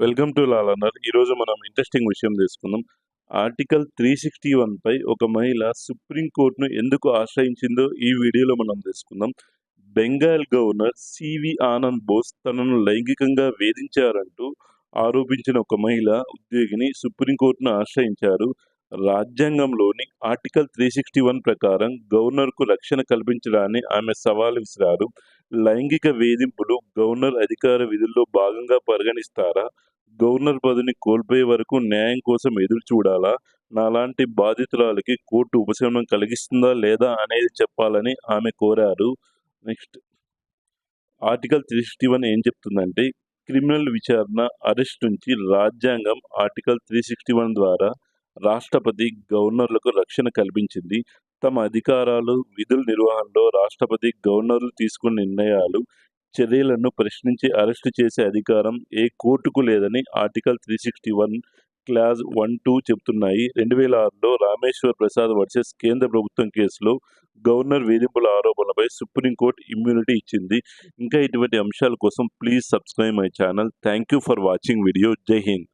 Welcome to లాలన్నర్ ఈరోజు మనం interesting విషయం తీసుకుందాం. ఆర్టికల్ త్రీ సిక్స్టీ వన్పై ఒక మహిళ సుప్రీంకోర్టును ఎందుకు ఆశ్రయించిందో ఈ వీడియోలో మనం తెలుసుకుందాం బెంగాల్ గవర్నర్ సివి ఆనంద్ బోస్ తనను లైంగికంగా వేధించారంటూ ఆరోపించిన ఒక మహిళ ఉద్యోగిని సుప్రీంకోర్టును ఆశ్రయించారు. రాజ్యాంగంలోని ఆర్టికల్ త్రీ సిక్స్టీ వన్ ప్రకారం గవర్నర్కు రక్షణ కల్పించడాన్ని ఆమె సవాలు విసిరారు. లైంగిక వేధింపులు గవర్నర్ అధికార విధుల్లో భాగంగా పరిగణిస్తారా? గవర్నర్ పదవిని కోల్పోయే వరకు న్యాయం కోసం ఎదురు చూడాలా? నాలాంటి బాధితురాలకి కోర్టు ఉపశమనం కలిగిస్తుందా లేదా అనేది చెప్పాలని ఆమె కోరారు. Next. Article three sixty one ఏం చెప్తుందంటే క్రిమినల్ విచారణ అరెస్ట్ నుంచి రాజ్యాంగం ఆర్టికల్ త్రీ సిక్స్టీ వన్ ద్వారా రాష్ట్రపతి గవర్నర్లకు రక్షణ కల్పించింది. తమ అధికారాలు విధుల నిర్వహణలో రాష్ట్రపతి గవర్నర్లు తీసుకున్న నిర్ణయాలు చర్యలను ప్రశ్నించి అరెస్టు చేసే అధికారం ఏ కోర్టుకు లేదని article three sixty one clause one two చెబుతున్నాయి. రెండు వేల ఆరులో రామేశ్వర్ ప్రసాద్ వర్సెస్ కేంద్ర ప్రభుత్వం కేసులో గవర్నర్ వేధింపుల ఆరోపణలపై సుప్రీంకోర్టు ఇమ్యూనిటీ ఇచ్చింది. ఇంకా ఇటువంటి అంశాల కోసం please subscribe my channel. Thank you for watching video. జై హింద్.